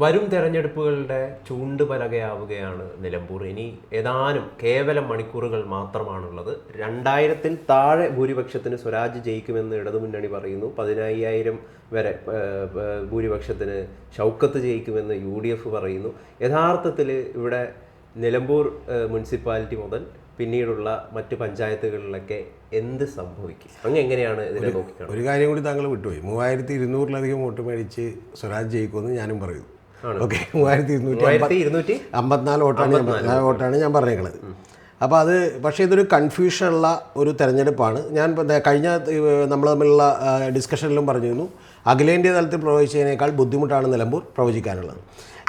വരും തെരഞ്ഞെടുപ്പുകളുടെ ചൂണ്ടുപലകയാവുകയാണ് നിലമ്പൂർ. ഇനി ഏതാനും കേവലം മണിക്കൂറുകൾ മാത്രമാണുള്ളത്. രണ്ടായിരത്തിൽ താഴെ ഭൂരിപക്ഷത്തിന് സ്വരാജ് ജയിക്കുമെന്ന് ഇടതുമുന്നണി പറയുന്നു. പതിനയ്യായിരം വരെ ഭൂരിപക്ഷത്തിന് ഷൗക്കത്ത് ജയിക്കുമെന്ന് യു ഡി എഫ് പറയുന്നു. യഥാർത്ഥത്തിൽ ഇവിടെ നിലമ്പൂർ മുനിസിപ്പാലിറ്റി മുതൽ പിന്നീടുള്ള മറ്റ് പഞ്ചായത്തുകളിലൊക്കെ എന്ത് സംഭവിക്കും? അങ്ങ് എങ്ങനെയാണ് ഇതിനെ നോക്കിക്കാണുന്നത്? ഒരു കാര്യം കൂടി താങ്കൾ വിട്ടുപോയി. മൂവായിരത്തി ഇരുന്നൂറിലധികം വോട്ട് മേടിച്ച് സ്വരാജ് ജയിക്കുമെന്ന് ഞാനും പറയും ഓക്കെ മൂവായിരത്തി ഇരുന്നൂറ്റി ഇരുന്നൂറ്റി അമ്പത്തിനാല് വോട്ടാണ് അമ്പത്തിനാല് വോട്ടാണ് ഞാൻ പറഞ്ഞേക്കുന്നത് അപ്പോൾ അത് പക്ഷേ ഇതൊരു കൺഫ്യൂഷനുള്ള ഒരു തെരഞ്ഞെടുപ്പാണ്. ഞാൻ കഴിഞ്ഞ നമ്മൾ തമ്മിലുള്ള ഡിസ്കഷനിലും പറഞ്ഞിരുന്നു. അഖിലേന്ത്യാ തലത്തിൽ പ്രവചിച്ചതിനേക്കാൾ ബുദ്ധിമുട്ടാണ് നിലമ്പൂർ പ്രവചിക്കാനുള്ളത്.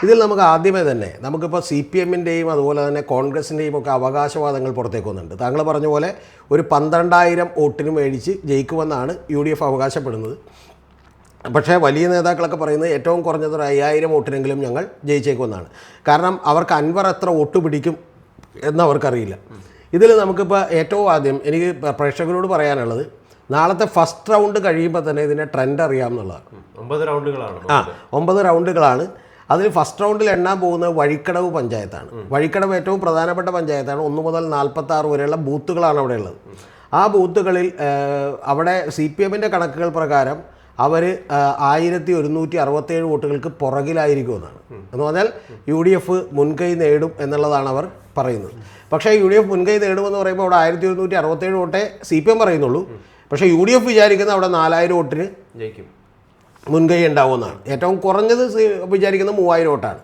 ഇതിൽ നമുക്ക് ആദ്യമേ തന്നെ നമുക്കിപ്പോൾ സി പി എമ്മിന്റെയും അതുപോലെ തന്നെ കോൺഗ്രസിന്റെയും ഒക്കെ അവകാശവാദങ്ങൾ പുറത്തേക്ക് വന്നിട്ടുണ്ട് താങ്കൾ പറഞ്ഞ പോലെ ഒരു പന്ത്രണ്ടായിരം വോട്ടിന് മേടിച്ച് ജയിക്കുമെന്നാണ് യു ഡി എഫ് അവകാശപ്പെടുന്നത്. പക്ഷേ വലിയ നേതാക്കളൊക്കെ പറയുന്നത് ഏറ്റവും കുറഞ്ഞത് ഒരു അയ്യായിരം വോട്ടിനെങ്കിലും ഞങ്ങൾ ജയിച്ചേക്കുമെന്നാണ് കാരണം അവർക്ക് അൻവർ എത്ര വോട്ട് പിടിക്കും എന്ന് അവർക്കറിയില്ല ഇതിൽ നമുക്കിപ്പോൾ ഏറ്റവും ആദ്യം എനിക്ക് പ്രേക്ഷകരോട് പറയാനുള്ളത് നാളത്തെ ഫസ്റ്റ് റൗണ്ട് കഴിയുമ്പോൾ തന്നെ ഇതിന്റെ ട്രെൻഡ് അറിയാമെന്നുള്ളതാണ് ഒമ്പത് റൗണ്ടുകളാണ് ആ ഒമ്പത് റൗണ്ടുകളാണ് അതിൽ ഫസ്റ്റ് റൗണ്ടിൽ എണ്ണാൻ പോകുന്നത് വഴിക്കടവ് പഞ്ചായത്താണ്. വഴിക്കടവ് ഏറ്റവും പ്രധാനപ്പെട്ട പഞ്ചായത്താണ്. ഒന്ന് മുതൽ നാൽപ്പത്തി ആറ് വരെയുള്ള ബൂത്തുകളാണ് അവിടെ ഉള്ളത്. ആ ബൂത്തുകളിൽ അവിടെ സി പി എമ്മിന്റെ കണക്കുകൾ പ്രകാരം അവർ ആയിരത്തി ഒരുന്നൂറ്റി അറുപത്തേഴ് വോട്ടുകൾക്ക് പുറകിലായിരിക്കും എന്നാണ് എന്ന് പറഞ്ഞാൽ യു ഡി എഫ് മുൻകൈ നേടും എന്നുള്ളതാണ് അവർ പറയുന്നത്. പക്ഷേ യു ഡി എഫ് മുൻകൈ നേടുമെന്ന് പറയുമ്പോൾ അവിടെ ആയിരത്തി ഒരുന്നൂറ്റി അറുപത്തേഴ് വോട്ടേ സി പി എം പറയുന്നുള്ളൂ. പക്ഷേ യു ഡി എഫ് വിചാരിക്കുന്ന അവിടെ നാലായിരം വോട്ടിന് ജയിക്കും. മുൻകൈ ഉണ്ടാവുമെന്നാണ്. ഏറ്റവും കുറഞ്ഞത് വിചാരിക്കുന്ന മൂവായിരം വോട്ടാണ്.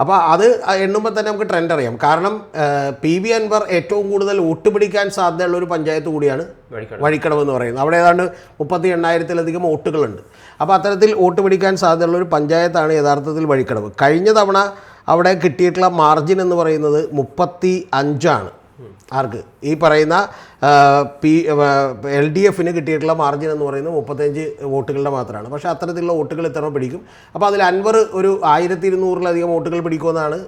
അപ്പോൾ അത് എണ്ണുമ്പോൾ തന്നെ നമുക്ക് ട്രെൻഡ് അറിയാം. കാരണം പി വി അൻവർ ഏറ്റവും കൂടുതൽ വോട്ട് പിടിക്കാൻ സാധ്യതയുള്ള ഒരു പഞ്ചായത്ത് കൂടിയാണ് വഴിക്കടവ്. വഴിക്കടവ് എന്ന് പറയുന്നത്. അവിടെ ഏതാണ്ട് മുപ്പത്തി എണ്ണായിരത്തിലധികം വോട്ടുകളുണ്ട് അപ്പോൾ അത്തരത്തിൽ വോട്ട് പിടിക്കാൻ സാധ്യതയുള്ള ഒരു പഞ്ചായത്താണ് യഥാർത്ഥത്തിൽ വഴിക്കടവ്. കഴിഞ്ഞ തവണ അവിടെ കിട്ടിയിട്ടുള്ള മാർജിൻ എന്ന് പറയുന്നത് മുപ്പത്തി അഞ്ചാണ് ആർക്ക്? ഈ പറയുന്ന പി എൽ ഡി എഫിന് കിട്ടിയിട്ടുള്ള മാർജിൻ എന്ന് പറയുന്നത് മുപ്പത്തഞ്ച് വോട്ടുകളുടെ മാത്രമാണ്. പക്ഷേ അത്തരത്തിലുള്ള വോട്ടുകൾ ഇത്ര പിടിക്കും. അപ്പോൾ അതിൽ അൻവർ ഒരു ആയിരത്തി ഇരുന്നൂറിലധികം വോട്ടുകൾ പിടിക്കുമെന്നാണ്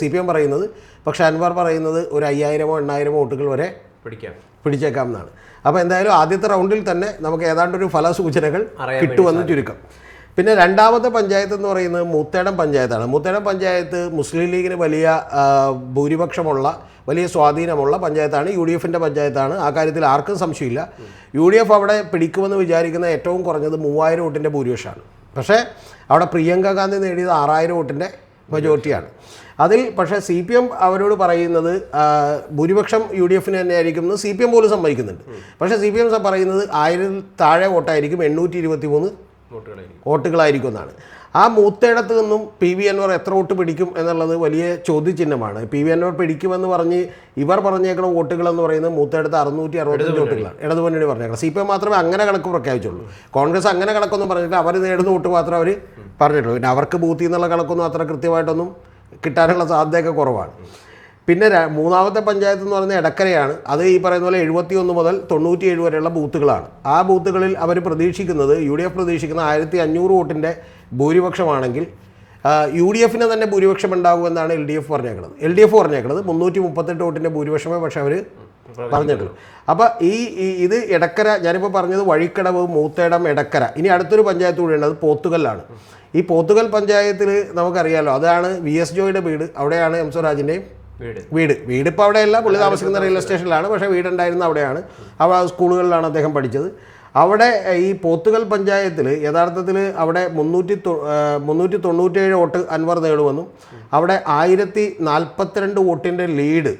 സി പി എം പറയുന്നത്. പക്ഷേ അൻവർ പറയുന്നത് ഒരു അയ്യായിരമോ എണ്ണായിരമോ വോട്ടുകൾ വരെ പിടിക്കാം. പിടിച്ചേക്കാം എന്നാണ് അപ്പോൾ എന്തായാലും ആദ്യത്തെ റൗണ്ടിൽ തന്നെ നമുക്ക് ഏതാണ്ട് ഒരു ഫലസൂചനകൾ കിട്ടുമെന്ന് ചുരുക്കം. പിന്നെ രണ്ടാമത്തെ പഞ്ചായത്ത് എന്ന് പറയുന്നത് മൂത്തേടം പഞ്ചായത്താണ്. മൂത്തേടം പഞ്ചായത്ത് മുസ്ലിം ലീഗിന് വലിയ ഭൂരിപക്ഷമുള്ള വലിയ സ്വാധീനമുള്ള പഞ്ചായത്താണ്. യു ഡി എഫിന്റെ പഞ്ചായത്താണ്. ആ കാര്യത്തിൽ ആർക്കും സംശയമില്ല. യു ഡി എഫ് അവിടെ പിടിക്കുമെന്ന് വിചാരിക്കുന്ന ഏറ്റവും കുറഞ്ഞത് മൂവായിരം വോട്ടിന്റെ ഭൂരിപക്ഷമാണ്. പക്ഷേ അവിടെ പ്രിയങ്ക ഗാന്ധി നേടിയത് ആറായിരം വോട്ടിന്റെ മെജോറിറ്റിയാണ് അതിൽ പക്ഷേ സി പി എം അവരോട് പറയുന്നത് ഭൂരിപക്ഷം യു ഡി എഫിന് തന്നെയായിരിക്കും എന്ന് സി പി എം പോലും സമ്മതിക്കുന്നുണ്ട്. പക്ഷേ സി പി എം പറയുന്നത് ആയിരം താഴെ വോട്ടായിരിക്കും എണ്ണൂറ്റി ഇരുപത്തി മൂന്ന് വോട്ടുകളായിരിക്കും എന്നാണ് ആ മൂത്തേടത്ത് നിന്നും പി വി അൻവർ എത്ര വോട്ട് പിടിക്കും എന്നുള്ളത് വലിയ ചോദ്യചിഹ്നമാണ്. പി വി അൻവർ പിടിക്കുമെന്ന് പറഞ്ഞ് ഇവർ പറഞ്ഞേക്കുന്ന വോട്ടുകൾ എന്ന് പറയുന്നത് മൂത്തേടത്ത് അറുന്നൂറ്റി അറുപത്തഞ്ച് വോട്ടുകളാണ്. ഇടതുമുന്നണി പറഞ്ഞേക്കണം സി പി എം മാത്രമേ അങ്ങനെ കണക്ക് പ്രഖ്യാപിച്ചുള്ളൂ. കോൺഗ്രസ് അങ്ങനെ കണക്കൊന്നും പറഞ്ഞിട്ടില്ല. അവർ നേടുന്ന വോട്ട് മാത്രമേ അവർ പറഞ്ഞിട്ടുള്ളൂ. പിന്നെ അവർക്ക് ബൂത്തിൽ നിന്നുള്ള കണക്കൊന്നും അത്ര കൃത്യമായിട്ടൊന്നും കിട്ടാനുള്ള സാധ്യതയൊക്കെ കുറവാണ്. പിന്നെ മൂന്നാമത്തെ പഞ്ചായത്ത് എന്ന് പറയുന്നത് എടക്കരയാണ്. അത് ഈ പറയുന്ന പോലെ എഴുപത്തി ഒന്ന് മുതൽ തൊണ്ണൂറ്റി ഏഴ് വരെയുള്ള ബൂത്തുകളാണ്. ആ ബൂത്തുകളിൽ അവർ പ്രതീക്ഷിക്കുന്നത് യു ഡി എഫ് പ്രതീക്ഷിക്കുന്ന ആയിരത്തി അഞ്ഞൂറ് വോട്ടിന്റെ ഭൂരിപക്ഷമാണെങ്കിൽ യു ഡി എഫിന് തന്നെ ഭൂരിപക്ഷം ഉണ്ടാകുമെന്നാണ് എൽ ഡി എഫ് പറഞ്ഞേക്കുന്നത്. എൽ ഡി എഫ് പറഞ്ഞേക്കുന്നത് മുന്നൂറ്റി മുപ്പത്തെട്ട് വോട്ടിന്റെ ഭൂരിപക്ഷമേ പക്ഷെ അവർ പറഞ്ഞിട്ടുള്ളൂ അപ്പോൾ ഈ ഇത് എടക്കര ഞാനിപ്പോൾ പറഞ്ഞത് വഴിക്കടവ് മൂത്തേടം എടക്കര. ഇനി അടുത്തൊരു പഞ്ചായത്ത് കൂടിയുണ്ട് അത് പോത്തുകല്ലാണ്. ഈ പോത്തുകൽ പഞ്ചായത്തിൽ നമുക്കറിയാമല്ലോ അതാണ് വി എസ് ജോയുടെ വീട് അവിടെയാണ് എം സ്വരാജിന്റെയും വീട്. വീട്. ഇപ്പോൾ അവിടെയല്ല പുള്ളി താമസിക്കുന്ന റെയിൽവേ സ്റ്റേഷനിലാണ് പക്ഷേ വീടുണ്ടായിരുന്ന അവിടെയാണ്. അവിടെ സ്കൂളുകളിലാണ് അദ്ദേഹം പഠിച്ചത്. അവിടെ ഈ പോത്തുകൽ പഞ്ചായത്തിൽ യഥാർത്ഥത്തിൽ അവിടെ മുന്നൂറ്റി മുന്നൂറ്റി തൊണ്ണൂറ്റേഴ് വോട്ട് അൻവർ നേടുമെന്നും അവിടെ ആയിരത്തി നാൽപ്പത്തിരണ്ട് വോട്ടിന്റെ ലീഡ്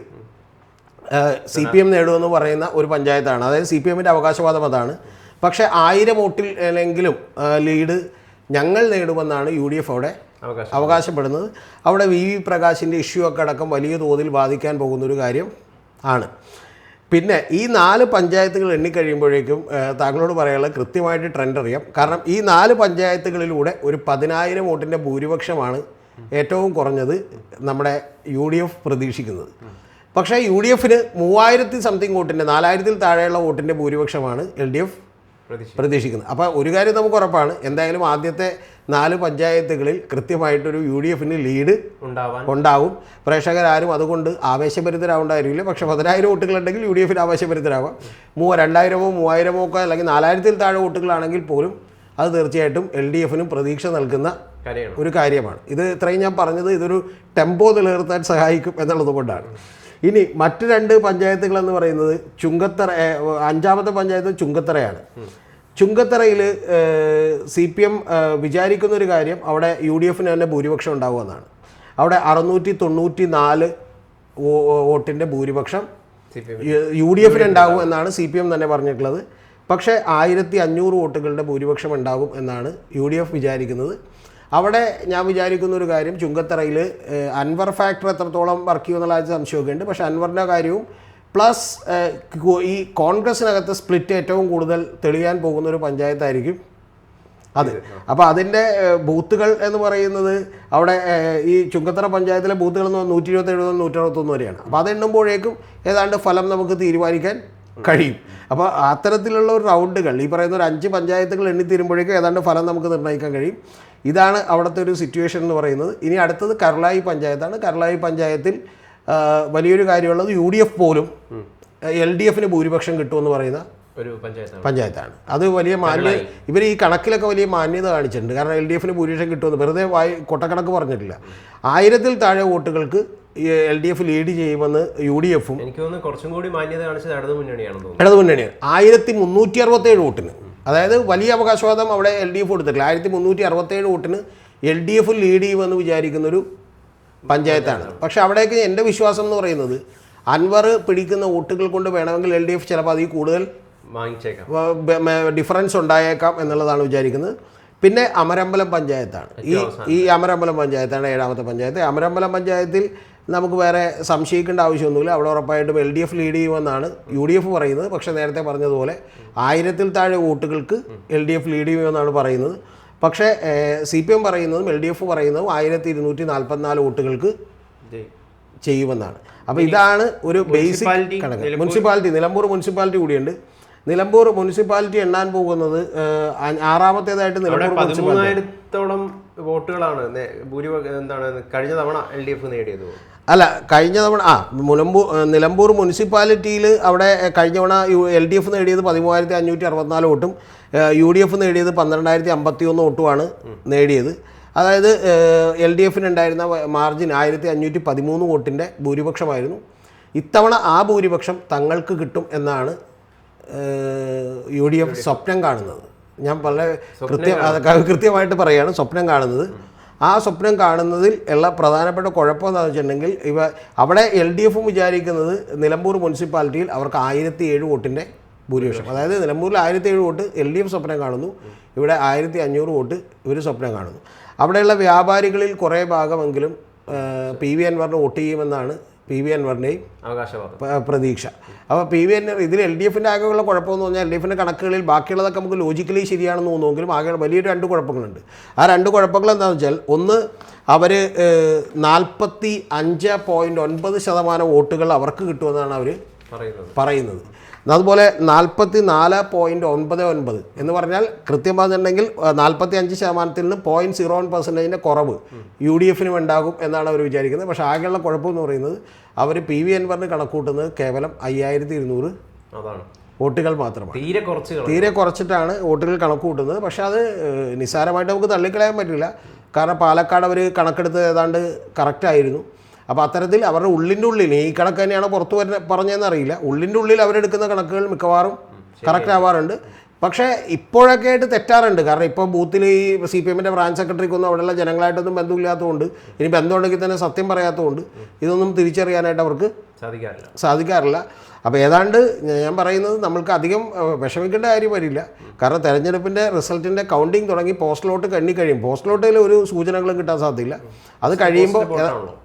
സി പി എം നേടുമെന്ന് പറയുന്ന ഒരു പഞ്ചായത്താണ്. അതായത് സി പി എമ്മിന്റെ അവകാശവാദം അതാണ്. പക്ഷേ ആയിരം വോട്ടിൽ അല്ലെങ്കിലും ലീഡ് ഞങ്ങൾ നേടുമെന്നാണ് യു ഡി എഫ് അവിടെ അവകാശപ്പെടുന്നത്. അവിടെ വി വി പ്രകാശിന്റെ ഇഷ്യൂ ഒക്കെ അടക്കം വലിയ തോതിൽ ബാധിക്കാൻ പോകുന്നൊരു കാര്യം ആണ്. പിന്നെ ഈ നാല് പഞ്ചായത്തുകൾ എണ്ണിക്കഴിയുമ്പോഴേക്കും താങ്കളോട് പറയാനുള്ള കൃത്യമായിട്ട് ട്രെൻഡ് അറിയാം. കാരണം ഈ നാല് പഞ്ചായത്തുകളിലൂടെ ഒരു പതിനായിരം വോട്ടിന്റെ ഭൂരിപക്ഷമാണ് ഏറ്റവും കുറഞ്ഞത് നമ്മുടെ യു ഡി എഫ് പ്രതീക്ഷിക്കുന്നത്. പക്ഷേ യു ഡി എഫിന് മൂവായിരത്തി സംതിങ് വോട്ടിന്റെ നാലായിരത്തിൽ താഴെയുള്ള വോട്ടിന്റെ ഭൂരിപക്ഷമാണ് എൽ ഡി എഫ് പ്രതീക്ഷിക്കുന്നത് അപ്പോൾ ഒരു കാര്യം നമുക്ക് ഉറപ്പാണ്. എന്തായാലും ആദ്യത്തെ നാല് പഞ്ചായത്തുകളിൽ കൃത്യമായിട്ടൊരു യു ഡി എഫിന് ലീഡ് ഉണ്ടാവാൻ ഉണ്ടാവും. പ്രേക്ഷകരാരും അതുകൊണ്ട് ആവേശഭരിതരാവുണ്ടായിരിക്കില്ല പക്ഷേ പതിനായിരം വോട്ടുകളുണ്ടെങ്കിൽ യു ഡി എഫിന് ആവേശഭരിതരാവാം. മൂ രണ്ടായിരമോ മൂവായിരമോ ഒക്കെ അല്ലെങ്കിൽ നാലായിരത്തിൽ താഴെ വോട്ടുകളാണെങ്കിൽ പോലും അത് തീർച്ചയായിട്ടും എൽ ഡി എഫിനും പ്രതീക്ഷ നൽകുന്ന ഒരു കാര്യമാണ്. ഇത് ഇത്രയും ഞാൻ പറഞ്ഞത് ഇതൊരു ടെമ്പോ നിലനിർത്താൻ സഹായിക്കും എന്നുള്ളത് കൊണ്ടാണ്. ഇനി മറ്റു രണ്ട് പഞ്ചായത്തുകൾ എന്ന് പറയുന്നത് ചുങ്കത്തറ അഞ്ചാമത്തെ പഞ്ചായത്ത് ചുങ്കത്തറയാണ്. ചുങ്കത്തറയിൽ സി പി എം വിചാരിക്കുന്ന ഒരു കാര്യം അവിടെ യു ഡി എഫിന് തന്നെ ഭൂരിപക്ഷം ഉണ്ടാവുമെന്നാണ് അവിടെ അറുന്നൂറ്റി തൊണ്ണൂറ്റി നാല് വോട്ടിന്റെ ഭൂരിപക്ഷം യു ഡി എഫിന് ഉണ്ടാകും എന്നാണ് സി പി എം തന്നെ പറഞ്ഞിട്ടുള്ളത്. പക്ഷേ ആയിരത്തി അഞ്ഞൂറ് വോട്ടുകളുടെ ഭൂരിപക്ഷം ഉണ്ടാകും എന്നാണ് യു ഡി എഫ് വിചാരിക്കുന്നത്. അവിടെ ഞാൻ വിചാരിക്കുന്ന ഒരു കാര്യം ചുങ്കത്തറയിൽ അൻവർ ഫാക്ടർ എത്രത്തോളം വർക്ക് ചെയ്യുമെന്നുള്ള സംശയമൊക്കെ ഉണ്ട് പക്ഷേ അൻവറിന്റെ കാര്യവും പ്ലസ് ഈ കോൺഗ്രസിനകത്ത് സ്പ്ലിറ്റ് ഏറ്റവും കൂടുതൽ തെളിയാൻ പോകുന്ന ഒരു പഞ്ചായത്തായിരിക്കും അതെ. അപ്പോൾ അതിന്റെ ബൂത്തുകൾ എന്ന് പറയുന്നത് അവിടെ ഈ ചുങ്കത്തറ പഞ്ചായത്തിലെ ബൂത്തുകൾ എന്ന് നൂറ്റി ഇരുപത്തേഴ് മുതൽ നൂറ്റി അറുപത്തൊന്ന് വരെയാണ്. അപ്പോൾ അത് എണ്ണുമ്പോഴേക്കും ഏതാണ്ട് ഫലം നമുക്ക് തീരുമാനിക്കാൻ കഴിയും. അപ്പോൾ അത്തരത്തിലുള്ള ഒരു റൗണ്ടുകൾ ഈ പറയുന്ന ഒരു അഞ്ച് പഞ്ചായത്തുകൾ എണ്ണി തീരുമ്പോഴേക്കും ഏതാണ്ട് ഫലം നമുക്ക് നിർണയിക്കാൻ കഴിയും. ഇതാണ് അവിടുത്തെ ഒരു സിറ്റുവേഷൻ എന്ന് പറയുന്നത്. ഇനി അടുത്തത് കർളായി പഞ്ചായത്താണ്. കർളായി പഞ്ചായത്തിൽ വലിയൊരു കാര്യമുള്ളത് യു ഡി എഫ് പോലും എൽ ഡി എഫിന് ഭൂരിപക്ഷം കിട്ടുമെന്ന് പറയുന്ന ഒരു പഞ്ചായത്താണ്. പഞ്ചായത്താണ്. അത് വലിയ മാന്യ ഇവർ ഈ കണക്കിലൊക്കെ വലിയ മാന്യത കാണിച്ചിട്ടുണ്ട്. കാരണം എൽ ഡി എഫിന് ഭൂരിപക്ഷം കിട്ടുമെന്ന് വെറുതെ വായി കൊട്ടക്കണക്ക് പറഞ്ഞിട്ടില്ല. ആയിരത്തിൽ താഴെ വോട്ടുകൾക്ക് എൽ ഡി എഫ് ലീഡ് ചെയ്യുമെന്ന് യു ഡി എഫും എനിക്ക് തോന്നുന്നു കുറച്ചും കൂടി മാന്യത കാണിച്ചത് ഇടതു മുന്നണിയാണ് ഇടതു മുന്നണിയാണ് ആയിരത്തി മുന്നൂറ്റി അറുപത്തേഴ് വോട്ടിന്. അതായത് വലിയ അവകാശവാദം അവിടെ എൽ ഡി എഫ് കൊടുത്തിട്ടില്ല. ആയിരത്തി മുന്നൂറ്റി അറുപത്തേഴ് വോട്ടിന് എൽ ഡി എഫ് ലീഡ് ചെയ്യുമെന്ന് വിചാരിക്കുന്നൊരു പഞ്ചായത്താണ്. പക്ഷെ അവിടേക്ക് എന്റെ വിശ്വാസം എന്ന് പറയുന്നത് അൻവർ പിടിക്കുന്ന വോട്ടുകൾ കൊണ്ട് വേണമെങ്കിൽ എൽ ഡി എഫ് ചിലപ്പോൾ അതിൽ കൂടുതൽ വാങ്ങിച്ചേക്കാം. ഡിഫറൻസ് ഉണ്ടായേക്കാം എന്നുള്ളതാണ് വിചാരിക്കുന്നത്. പിന്നെ അമരമ്പലം പഞ്ചായത്താണ്. ഈ ഈ അമരമ്പലം പഞ്ചായത്താണ് ഏഴാമത്തെ പഞ്ചായത്ത്. അമരമ്പലം പഞ്ചായത്തിൽ നമുക്ക് വേറെ സംശയിക്കേണ്ട ആവശ്യമൊന്നുമില്ല. അവിടെ ഉറപ്പായിട്ടും എൽ ഡി എഫ് ലീഡ് ചെയ്യുമെന്നാണ് യു ഡി എഫ് പറയുന്നത്. പക്ഷേ നേരത്തെ പറഞ്ഞതുപോലെ ആയിരത്തിൽ താഴെ വോട്ടുകൾക്ക് എൽ ഡി എഫ് ലീഡ് ചെയ്യുമെന്നാണ് പറയുന്നത്. പക്ഷേ സി പി എം പറയുന്നതും എൽ ഡി എഫ് പറയുന്നതും ആയിരത്തി ഇരുന്നൂറ്റി നാൽപ്പത്തിനാല് വോട്ടുകൾക്ക് ചെയ്യുമെന്നാണ് അപ്പോൾ ഇതാണ് ഒരു ബേസിക് കണക്ക്. മുനിസിപ്പാലിറ്റി നിലമ്പൂർ മുനിസിപ്പാലിറ്റി കൂടിയുണ്ട്. നിലമ്പൂർ മുനിസിപ്പാലിറ്റി എണ്ണാൻ പോകുന്നത് ആറാമത്തേതായിട്ട് നിലമ്പൂർ പതിമൂന്നായിരത്തോളം വോട്ടുകളാണ് എന്താണ് കഴിഞ്ഞ തവണ എൽ ഡി എഫ് നേടിയത്. അല്ല കഴിഞ്ഞ തവണ ആ മുലമ്പൂർ നിലമ്പൂർ മുനിസിപ്പാലിറ്റിയിൽ അവിടെ കഴിഞ്ഞ തവണ യു എൽ ഡി എഫ് നേടിയത് പതിമൂവായിരത്തി അഞ്ഞൂറ്റി അറുപത്തിനാല് വോട്ടും യു ഡി എഫ് നേടിയത് പന്ത്രണ്ടായിരത്തി അമ്പത്തി ഒന്ന് വോട്ടുമാണ് നേടിയത്. അതായത് എൽ ഡി എഫിന് ഉണ്ടായിരുന്ന മാർജിൻ ആയിരത്തി അഞ്ഞൂറ്റി പതിമൂന്ന് വോട്ടിന്റെ ഭൂരിപക്ഷമായിരുന്നു. ഇത്തവണ ആ ഭൂരിപക്ഷം തങ്ങൾക്ക് കിട്ടും എന്നാണ് യു ഡി എഫ് സ്വപ്നം കാണുന്നത്. ഞാൻ വളരെ കൃത്യം കൃത്യമായിട്ട് പറയുകയാണ് സ്വപ്നം കാണുന്നത്. ആ സ്വപ്നം കാണുന്നതിൽ ഉള്ള പ്രധാനപ്പെട്ട കുഴപ്പം എന്താണെന്ന് വെച്ചിട്ടുണ്ടെങ്കിൽ ഇവ അവിടെ എൽ ഡി എഫും വിചാരിക്കുന്നത് നിലമ്പൂർ മുനിസിപ്പാലിറ്റിയിൽ അവർക്ക് ആയിരത്തി ഏഴ് വോട്ടിന്റെ ഭൂരിപക്ഷം. അതായത് നിലമ്പൂരിൽ ആയിരത്തി ഏഴ് വോട്ട് എൽ ഡി എഫ് സ്വപ്നം കാണുന്നു ഇവിടെ ആയിരത്തി അഞ്ഞൂറ് വോട്ട് ഇവർ സ്വപ്നം കാണുന്നു. അവിടെയുള്ള വ്യാപാരികളിൽ കുറേ ഭാഗമെങ്കിലും പി വി അൻവറിന് വോട്ട് ചെയ്യുമെന്നാണ് പി വി അൻവറിന്റെയും പ്രതീക്ഷ. അപ്പോൾ പി വി എൻ ഇതിൽ എൽ ഡി എഫിന്റെ ആകെയുള്ള കുഴപ്പമെന്ന് പറഞ്ഞാൽ എൽ ഡി എഫിന്റെ കണക്കുകളിൽ ബാക്കിയുള്ളതൊക്കെ നമുക്ക് ലോജിക്കലി ശരിയാണെന്ന് തോന്നുമെങ്കിലും ആകെ വലിയൊരു രണ്ട് കുഴപ്പങ്ങളുണ്ട്. ആ രണ്ട് കുഴപ്പങ്ങൾ എന്താണെന്ന് വെച്ചാൽ ഒന്ന് അവർ നാൽപ്പത്തി അഞ്ച് പോയിന്റ് ഒൻപത് ശതമാനം വോട്ടുകൾ അവർക്ക് കിട്ടുമെന്നാണ് അവർ പറയുന്നത്. പറയുന്നത്. അതുപോലെ നാൽപ്പത്തി നാല് പോയിന്റ് ഒൻപത് ഒൻപത് എന്ന് പറഞ്ഞാൽ കൃത്യം പറഞ്ഞിട്ടുണ്ടെങ്കിൽ നാൽപ്പത്തി അഞ്ച് ശതമാനത്തിൽ നിന്ന് പോയിന്റ് സീറോ വൺ പെർസെന്റേജിന്റെ കുറവ് യു ഡി എഫിനും ഉണ്ടാകും എന്നാണ് അവർ വിചാരിക്കുന്നത്. പക്ഷേ ആകെയുള്ള കുഴപ്പമെന്ന് പറയുന്നത് അവർ പി വി എൻവറിന് കണക്കൂട്ടുന്നത് കേവലം അയ്യായിരത്തി ഇരുന്നൂറ് അതാണ്. വോട്ടുകൾ മാത്രമാണ്. തീരെ കുറച്ച് തീരെ കുറച്ചിട്ടാണ് വോട്ടുകൾ കണക്ക് കൂട്ടുന്നത് പക്ഷേ അത് നിസ്സാരമായിട്ട് നമുക്ക് തള്ളിക്കളയാൻ പറ്റില്ല. കാരണം പാലക്കാട് അവർ കണക്കെടുത്ത് ഏതാണ്ട് കറക്റ്റ് ആയിരുന്നു. അപ്പോൾ അത്തരത്തിൽ അവരുടെ ഉള്ളിന്റെ ഉള്ളിൽ ഈ കണക്ക് തന്നെയാണ് പുറത്ത് വരുന്ന പറഞ്ഞതെന്ന് അറിയില്ല. ഉള്ളിന്റെ ഉള്ളിൽ അവരെടുക്കുന്ന കണക്കുകൾ മിക്കവാറും കറക്റ്റ് ആവാറുണ്ട്. പക്ഷേ ഇപ്പോഴൊക്കെ ആയിട്ട് തെറ്റാറുണ്ട്. കാരണം ഇപ്പോൾ ബൂത്തിൽ ഈ സി പി എമ്മിന്റെ ബ്രാഞ്ച് സെക്രട്ടറിക്കൊന്നും അവിടെയുള്ള ജനങ്ങളായിട്ടൊന്നും ബന്ധമില്ലാത്തതുകൊണ്ട് ഇനി ബന്ധമുണ്ടെങ്കിൽ തന്നെ സത്യം പറയാത്തതുകൊണ്ട് ഇതൊന്നും തിരിച്ചറിയാനായിട്ട് അവർക്ക് സാധിക്കാറില്ല. സാധിക്കാറില്ല. അപ്പോൾ ഏതാണ്ട് ഞാൻ പറയുന്നത് നമ്മൾക്ക് അധികം വിഷമിക്കേണ്ട കാര്യം വരില്ല. കാരണം തെരഞ്ഞെടുപ്പിന്റെ റിസൾട്ടിന്റെ കൗണ്ടിങ് തുടങ്ങി പോസ്റ്റലോട്ട് കണ്ണി കഴിയും. പോസ്റ്റലോട്ടിൽ ഒരു സൂചനകളും കിട്ടാൻ സാധ്യതയില്ല. അത് കഴിയുമ്പോൾ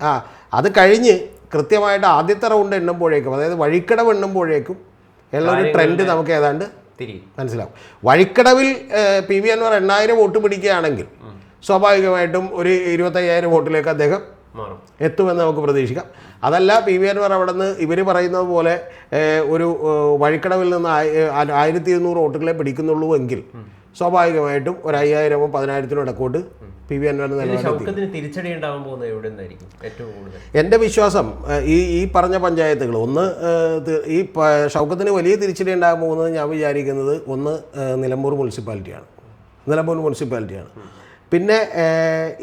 ആ അത് കഴിഞ്ഞ് കൃത്യമായിട്ട് ആദ്യത്തെ റൗണ്ട് എണ്ണുമ്പോഴേക്കും അതായത് വഴിക്കടവ് എണ്ണുമ്പോഴേക്കും ഉള്ള ഒരു ട്രെൻഡ് നമുക്ക് ഏതാണ്ട് മനസ്സിലാവും. വഴിക്കടവിൽ പി വി അൻവർ എണ്ണായിരം വോട്ട് പിടിക്കുകയാണെങ്കിൽ സ്വാഭാവികമായിട്ടും ഒരു ഇരുപത്തയ്യായിരം വോട്ടിലേക്ക് അദ്ദേഹം എത്തുമെന്ന് നമുക്ക് പ്രതീക്ഷിക്കാം. അതല്ല പി വി അൻവർ അവിടെ നിന്ന് ഇവർ പറയുന്നത് പോലെ ഒരു വഴിക്കടവിൽ നിന്ന് ആയിരത്തി ഇരുന്നൂറ് വോട്ടുകളെ പിടിക്കുന്നുള്ളൂ എങ്കിൽ സ്വാഭാവികമായിട്ടും ഒരു അയ്യായിരമോ പതിനായിരത്തിനോ ഇടക്കോട്ട് പി വി അൻവറിന് തിരിച്ചടി ഉണ്ടാവാൻ പോകുന്നത് എവിടെ നിന്നായിരിക്കും? ഏറ്റവും കൂടുതൽ. എന്റെ വിശ്വാസം ഈ ഈ പറഞ്ഞ പഞ്ചായത്തുകൾ ഒന്ന് ഈ ഷൗക്കത്തിന് വലിയ തിരിച്ചടി ഉണ്ടാകാൻ പോകുന്നത് ഞാൻ വിചാരിക്കുന്നത് ഒന്ന് നിലമ്പൂർ മുനിസിപ്പാലിറ്റിയാണ്. നിലമ്പൂർ മുനിസിപ്പാലിറ്റിയാണ്. പിന്നെ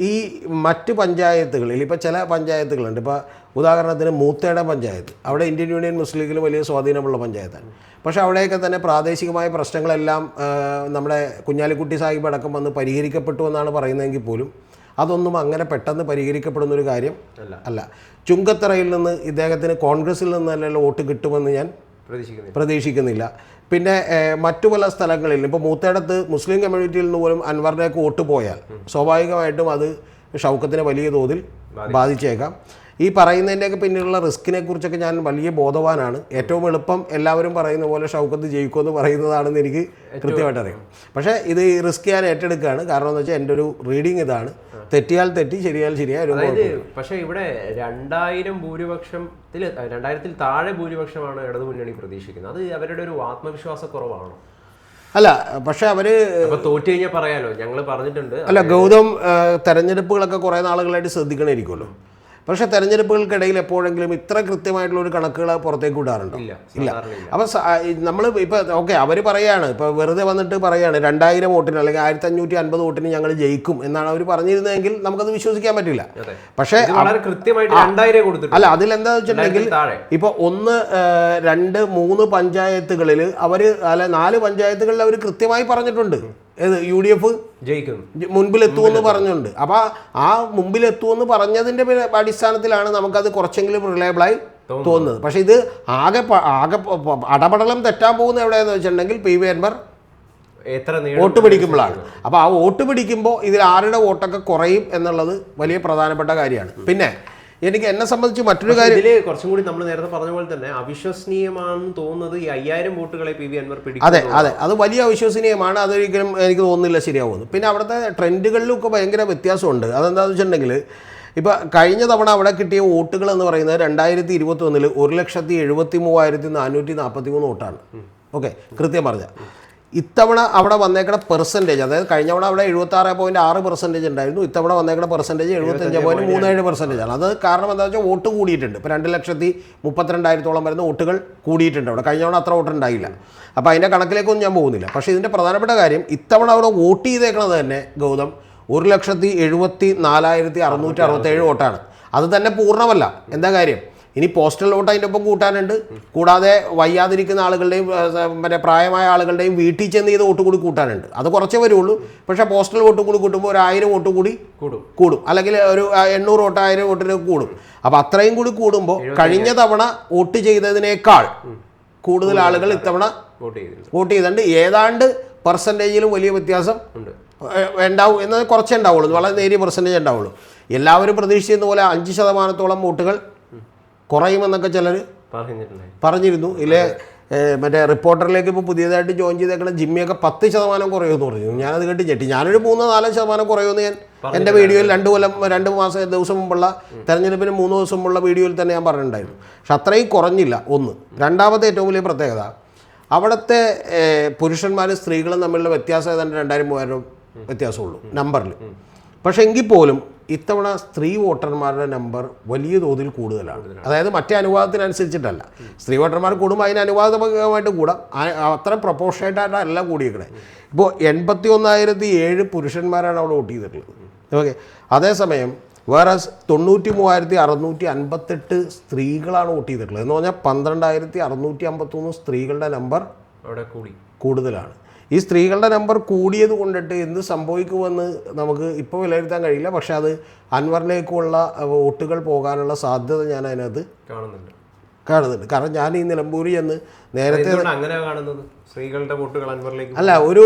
ഈ മറ്റ് പഞ്ചായത്തുകളിൽ ഇപ്പോൾ ചില പഞ്ചായത്തുകളുണ്ട്. ഇപ്പോൾ ഉദാഹരണത്തിന് മൂത്തേട പഞ്ചായത്ത്. അവിടെ ഇന്ത്യൻ യൂണിയൻ മുസ്ലിം ലീഗിൽ വലിയ സ്വാധീനമുള്ള പഞ്ചായത്താണ്. പക്ഷേ അവിടെയൊക്കെ തന്നെ പ്രാദേശികമായ പ്രശ്നങ്ങളെല്ലാം നമ്മുടെ കുഞ്ഞാലിക്കുട്ടി സാഹിബ് അടക്കം വന്ന് പരിഹരിക്കപ്പെട്ടു എന്നാണ് പറയുന്നതെങ്കിൽ പോലും അതൊന്നും അങ്ങനെ പെട്ടെന്ന് പരിഹരിക്കപ്പെടുന്ന ഒരു കാര്യം അല്ല. ചുങ്കത്തറയിൽ നിന്ന് ഇദ്ദേഹത്തിന് കോൺഗ്രസിൽ നിന്ന് തന്നെ വോട്ട് കിട്ടുമെന്ന് ഞാൻ പ്രതീക്ഷിക്കുന്നില്ല. പിന്നെ മറ്റു പല സ്ഥലങ്ങളിൽ ഇപ്പോൾ മൂത്തേടത്ത് മുസ്ലിം കമ്മ്യൂണിറ്റിയിൽ നിന്ന് പോലും അൻവറിനേക്ക് വോട്ട് പോയാൽ സ്വാഭാവികമായിട്ടും അത് ഷൗക്കത്തിനെ വലിയ തോതിൽ ബാധിച്ചേക്കാം. ഈ പറയുന്നതിന്റെയൊക്കെ പിന്നിലുള്ള റിസ്കിനെ കുറിച്ചൊക്കെ ഞാൻ വലിയ ബോധവാനാണ്. ഏറ്റവും എളുപ്പം എല്ലാവരും പറയുന്ന പോലെ ഷൗക്കത്ത് ജയിക്കുമെന്ന് പറയുന്നതാണെന്ന് എനിക്ക് കൃത്യമായിട്ട് അറിയാം. പക്ഷേ ഇത് ഈ റിസ്ക് ഞാൻ ഏറ്റെടുക്കുകയാണ്. കാരണം എന്ന് വെച്ചാൽ എന്റെ ഒരു റീഡിങ് ഇതാണ്. തെറ്റിയാൽ തെറ്റി ശരിയാൽ ശരിയായ അതായത് പക്ഷേ ഇവിടെ രണ്ടായിരം ഭൂരിപക്ഷത്തിൽ രണ്ടായിരത്തിൽ താഴെ ഭൂരിപക്ഷമാണ് ഇടതുമുന്നണി പ്രതീക്ഷിക്കുന്നത്. അത് അവരുടെ ഒരു ആത്മവിശ്വാസ ആത്മവിശ്വാസക്കുറവാണോ. അല്ല പക്ഷെ അവർ തോറ്റു കഴിഞ്ഞാൽ പറയാലോ? ഞങ്ങൾ പറഞ്ഞിട്ടുണ്ട് അല്ല ഗൗതം തെരഞ്ഞെടുപ്പുകളൊക്കെ കുറേ നാളുകളായിട്ട് ശ്രദ്ധിക്കണമായിരിക്കുമല്ലോ പക്ഷേ തെരഞ്ഞെടുപ്പുകൾക്കിടയിൽ എപ്പോഴെങ്കിലും ഇത്ര കൃത്യമായിട്ടുള്ള ഒരു കണക്കുകൾ പുറത്തേക്ക് വിടാറുണ്ടോ ഇല്ല അപ്പോൾ നമ്മൾ ഇപ്പോൾ ഓക്കെ അവർ പറയാണ് ഇപ്പോൾ വെറുതെ വന്നിട്ട് പറയാണ് രണ്ടായിരം വോട്ടിന് അല്ലെങ്കിൽ ആയിരത്തി അഞ്ഞൂറ്റി അൻപത് വോട്ടിന് ഞങ്ങൾ ജയിക്കും എന്നാണ് അവർ പറഞ്ഞിരുന്നതെങ്കിൽ നമുക്കത് വിശ്വസിക്കാൻ പറ്റില്ല. പക്ഷേ അല്ല അതിലെന്താ വെച്ചിട്ടുണ്ടെങ്കിൽ ഇപ്പോൾ ഒന്ന് രണ്ട് മൂന്ന് പഞ്ചായത്തുകളിൽ അവർ അല്ല നാല് പഞ്ചായത്തുകളിൽ അവർ കൃത്യമായി പറഞ്ഞിട്ടുണ്ട്. ഏത് യു ഡി എഫ്? ജയിക്കും. മുൻപിലെത്തുമെന്ന് പറഞ്ഞുണ്ട്. അപ്പോൾ ആ മുമ്പിലെത്തുമെന്ന് പറഞ്ഞതിന്റെ അടിസ്ഥാനത്തിലാണ് നമുക്കത് കുറച്ചെങ്കിലും റിലയബിളായി തോന്നുന്നത്. പക്ഷേ ഇത് ആകെ ആകെ അടപടലം തെറ്റാൻ പോകുന്ന എവിടെയെന്ന് വെച്ചിട്ടുണ്ടെങ്കിൽ പി വി അൻവർ എത്ര വോട്ട് പിടിക്കുമ്പോഴാണ്. അപ്പോൾ ആ വോട്ട് പിടിക്കുമ്പോൾ ഇതിൽ ആരുടെ വോട്ടൊക്കെ കുറയും എന്നുള്ളത് വലിയ പ്രധാനപ്പെട്ട കാര്യമാണ്. പിന്നെ എനിക്ക് എന്നെ സംബന്ധിച്ച് മറ്റൊരു കാര്യം ഇതിൽ കുറച്ചും കൂടി നമ്മൾ നേരത്തെ പറഞ്ഞ പോലെ തന്നെ അവിശ്വസനീയമാണെന്ന് തോന്നുന്നത് ഈ അയ്യായിരം വോട്ടുകളെ പി വി അൻവർ പിടിക്കും അതെ അതെ. അത് വലിയ അവിശ്വസനീയമാണ്. അതൊരിക്കലും എനിക്ക് തോന്നുന്നില്ല ശരിയാവുന്നു പിന്നെ അവിടുത്തെ ട്രെൻഡുകളിലൊക്കെ ഭയങ്കര വ്യത്യാസമുണ്ട്. അതെന്താണെന്ന് വെച്ചിട്ടുണ്ടെങ്കിൽ ഇപ്പോൾ കഴിഞ്ഞ തവണ അവിടെ കിട്ടിയ വോട്ടുകൾ എന്ന് പറയുന്നത് രണ്ടായിരത്തി ഇരുപത്തി ഒന്നിൽ ഒരു ലക്ഷത്തി എഴുപത്തി മൂവായിരത്തി നാനൂറ്റി നാൽപ്പത്തി മൂന്ന് വോട്ടാണ് ഓക്കെ കൃത്യം പറഞ്ഞ. ഇത്തവണ അവിടെ വന്നേക്കണ പെർസെന്റേജ് അതായത് കഴിഞ്ഞ തവണ അവിടെ എഴുപത്താറ് പോയിന്റ് ആറ് പെർസെന്റേജ് ഉണ്ടായിരുന്നു. ഇത്തവണ വന്നേക്കണ പെർസെന്റേജ് എഴുപത്തഞ്ച് പോയിന്റ് മൂന്നേഴ് പെർസെന്റേജ് ആണ്. അത് കാരണം എന്താണെന്ന് വെച്ചാൽ വോട്ട് കൂടിയിട്ടുണ്ട്. ഇപ്പോൾ രണ്ട് ലക്ഷത്തി മുപ്പത്തിരണ്ടായിരത്തോളം വരുന്ന വോട്ടുകൾ കൂടിയിട്ടുണ്ട്. അവിടെ കഴിഞ്ഞ തവണ അത്ര വോട്ട് ഉണ്ടായില്ല. അപ്പോൾ അതിന്റെ കണക്കിലേക്കൊന്നും ഞാൻ പോകുന്നില്ല. പക്ഷേ ഇതിന്റെ പ്രധാനപ്പെട്ട കാര്യം ഇത്തവണ അവിടെ വോട്ട് ചെയ്തേക്കണത് തന്നെ ഗൗതം ഒരു ലക്ഷത്തി എഴുപത്തി നാലായിരത്തി അറുന്നൂറ്റി അറുപത്തേഴ് വോട്ടാണ്. അത് തന്നെ പൂർണമല്ല. എന്താ കാര്യം? ഇനി പോസ്റ്റൽ വോട്ട് അതിന്റെ ഒപ്പം കൂട്ടാനുണ്ട്. കൂടാതെ വയ്യാതിരിക്കുന്ന ആളുകളുടെയും മറ്റേ പ്രായമായ ആളുകളുടെയും വീട്ടിൽ ചെന്ന് ചെയ്ത് വോട്ട് കൂടി കൂട്ടാനുണ്ട്. അത് കുറച്ചേ വരുള്ളൂ. പക്ഷേ പോസ്റ്റൽ വോട്ട് കൂടി കൂട്ടുമ്പോൾ ഒരു ആയിരം വോട്ട് കൂടി കൂടും. കൂടും. അല്ലെങ്കിൽ ഒരു എണ്ണൂറ് വോട്ട് ആയിരം വോട്ടിന് കൂടും. അപ്പോൾ അത്രയും കൂടി കൂടുമ്പോൾ കഴിഞ്ഞ തവണ വോട്ട് ചെയ്തതിനേക്കാൾ കൂടുതൽ ആളുകൾ ഇത്തവണ വോട്ട് ചെയ്തിട്ടുണ്ട്. ഏതാണ്ട് പെർസെന്റേജിലും വലിയ വ്യത്യാസം ഉണ്ട്. ഉണ്ടാവും. എന്നത് കുറച്ചേ ഉണ്ടാവുള്ളൂ. വളരെ നേരിയ പെർസെന്റേജ് ഉണ്ടാവുള്ളൂ. എല്ലാവരും പ്രതീക്ഷിച്ചതുപോലെ പോലെ അഞ്ച് ശതമാനത്തോളം വോട്ടുകൾ കുറയുമെന്നൊക്കെ ചിലർ പറഞ്ഞിരുന്നു. ഇല്ലേ മറ്റേ റിപ്പോർട്ടറിലേക്ക് ഇപ്പോൾ പുതിയതായിട്ട് ജോയിൻ ചെയ്തേക്കുന്ന ജിമ്മിയൊക്കെ പത്ത് ശതമാനം കുറയുമെന്ന് പറഞ്ഞു. ഞാനത് കേട്ട് ഞെട്ടി ഞാനൊരു മൂന്നോ നാലോ ശതമാനം കുറയുമെന്ന് ഞാൻ എന്റെ വീഡിയോയിൽ രണ്ട് കൊല്ലം രണ്ട് മാസം ദിവസം മുമ്പുള്ള തെരഞ്ഞെടുപ്പിന് മൂന്ന് ദിവസം മുമ്പുള്ള വീഡിയോയിൽ തന്നെ ഞാൻ പറഞ്ഞിട്ടുണ്ടായിരുന്നു. പക്ഷെ അത്രയും കുറഞ്ഞില്ല. ഒന്ന്. രണ്ടാമത്തെ ഏറ്റവും വലിയ പ്രത്യേകത അവിടുത്തെ പുരുഷന്മാരും സ്ത്രീകളും തമ്മിലുള്ള വ്യത്യാസം ഏതാണ്ട് രണ്ടായിരം മൂവായിരം വ്യത്യാസമുള്ളൂ. നമ്പറിൽ പക്ഷെ എങ്കിൽ പോലും ഇത്തവണ സ്ത്രീ വോട്ടർമാരുടെ നമ്പർ വലിയ തോതിൽ കൂടുതലാണ്. അതായത് മറ്റേ അനുവാദത്തിനനുസരിച്ചിട്ടല്ല. സ്ത്രീ വോട്ടർമാർ കൂടുമ്പോൾ അതിന് അനുവാദമായിട്ട് കൂടാം. അത്ര പ്രൊപ്പോഷനായിട്ടല്ല കൂടിയേക്കണേ. ഇപ്പോൾ എൺപത്തി ഒന്നായിരത്തി ഏഴ് പുരുഷന്മാരാണ് അവിടെ വോട്ട് ചെയ്തിട്ടുള്ളത്. ഓക്കെ. അതേസമയം വേറെ തൊണ്ണൂറ്റി മൂവായിരത്തി അറുന്നൂറ്റി അൻപത്തെട്ട് സ്ത്രീകളാണ് വോട്ട് ചെയ്തിട്ടുള്ളത്. എന്ന് പറഞ്ഞാൽ പന്ത്രണ്ടായിരത്തി അറുന്നൂറ്റി അമ്പത്തൊന്ന് സ്ത്രീകളുടെ നമ്പർ അവിടെ കൂടി. കൂടുതലാണ്. ഈ സ്ത്രീകളുടെ നമ്പർ കൂടിയത് കൊണ്ടിട്ട് എന്ത് സംഭവിക്കുമെന്ന് നമുക്ക് ഇപ്പോൾ വിലയിരുത്താൻ കഴിയില്ല. പക്ഷേ അത് അൻവറിലേക്കുള്ള വോട്ടുകൾ പോകാനുള്ള സാധ്യത ഞാൻ അതിനകത്ത് കാണുന്നുണ്ട്. കാണുന്നുണ്ട്. കാരണം ഞാൻ ഈ നിലമ്പൂരി എന്ന് നേരത്തെ അങ്ങനെ കാണുന്നത്? സ്ത്രീകളുടെ വോട്ടുകൾ അൻവറിലേക്ക് അല്ല ഒരു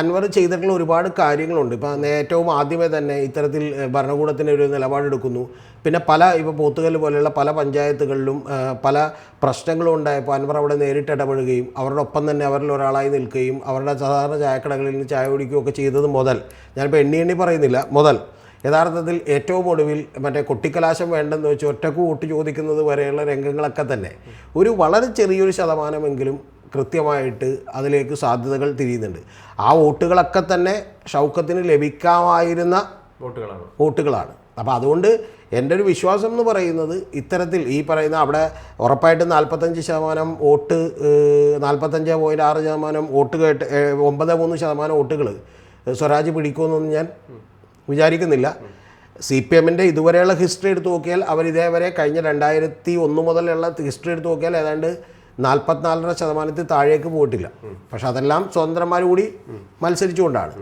അൻവർ ചെയ്തിട്ടുള്ള ഒരുപാട് കാര്യങ്ങളുണ്ട്. ഇപ്പം ഏറ്റവും ആദ്യമേ തന്നെ ഇത്തരത്തിൽ ഭരണകൂടത്തിന്റെ ഭരണകൂടത്തിന് ഒരു നിലപാടെടുക്കുന്നു. പിന്നെ പല ഇപ്പോൾ പോത്തുകൽ പോലെയുള്ള പല പഞ്ചായത്തുകളിലും പല പ്രശ്നങ്ങളും ഉണ്ടായപ്പോൾ അൻവർ അവിടെ നേരിട്ട് ഇടപെടുകയും അവരുടെ ഒപ്പം തന്നെ അവരിൽ ഒരാളായി നിൽക്കുകയും അവരുടെ സാധാരണ ചായക്കടകളിൽ നിന്ന് ചായ കുടിക്കുകയും ഒക്കെ ചെയ്തത് മുതൽ ഞാനിപ്പോൾ എണ്ണി എണ്ണി പറയുന്നില്ല മുതൽ യഥാർത്ഥത്തിൽ ഏറ്റവും ഒടുവിൽ മറ്റേ കൊട്ടിക്കലാശം വേണ്ടെന്ന് വെച്ച് ഒറ്റയ്ക്ക് വോട്ട് ചോദിക്കുന്നത് വരെയുള്ള രംഗങ്ങളൊക്കെ തന്നെ ഒരു വളരെ ചെറിയൊരു ശതമാനമെങ്കിലും കൃത്യമായിട്ട് അതിലേക്ക് സാധ്യതകൾ തിരിയുന്നുണ്ട്. ആ വോട്ടുകളൊക്കെ തന്നെ ഷൗക്കത്തിന് ലഭിക്കാമായിരുന്ന വോട്ടുകളാണ്. വോട്ടുകളാണ്. അപ്പോൾ അതുകൊണ്ട് എന്റെ ഒരു വിശ്വാസം എന്ന് പറയുന്നത് ഇത്തരത്തിൽ ഈ പറയുന്ന അവിടെ ഉറപ്പായിട്ടും നാൽപ്പത്തഞ്ച് ശതമാനം വോട്ട് നാൽപ്പത്തഞ്ച് പോയിന്റ് ആറ് ശതമാനം വോട്ട് കേട്ട് ഒമ്പത് മൂന്ന് ശതമാനം വോട്ടുകൾ സ്വരാജ് പിടിക്കുമെന്നൊന്നും ഞാൻ വിചാരിക്കുന്നില്ല. സി പി എമ്മിന്റെ ഇതുവരെയുള്ള ഹിസ്റ്ററി എടുത്ത് നോക്കിയാൽ അവർ ഇതേവരെ കഴിഞ്ഞ രണ്ടായിരത്തി ഒന്ന് മുതലുള്ള ഹിസ്റ്ററി എടുത്ത് നോക്കിയാൽ ഏതാണ്ട് നാൽപ്പത്തിനാലര ശതമാനത്തിൽ താഴേക്ക് പോയിട്ടില്ല. പക്ഷെ അതെല്ലാം സ്വതന്ത്രന്മാർ കൂടി മത്സരിച്ചുകൊണ്ടാണ്.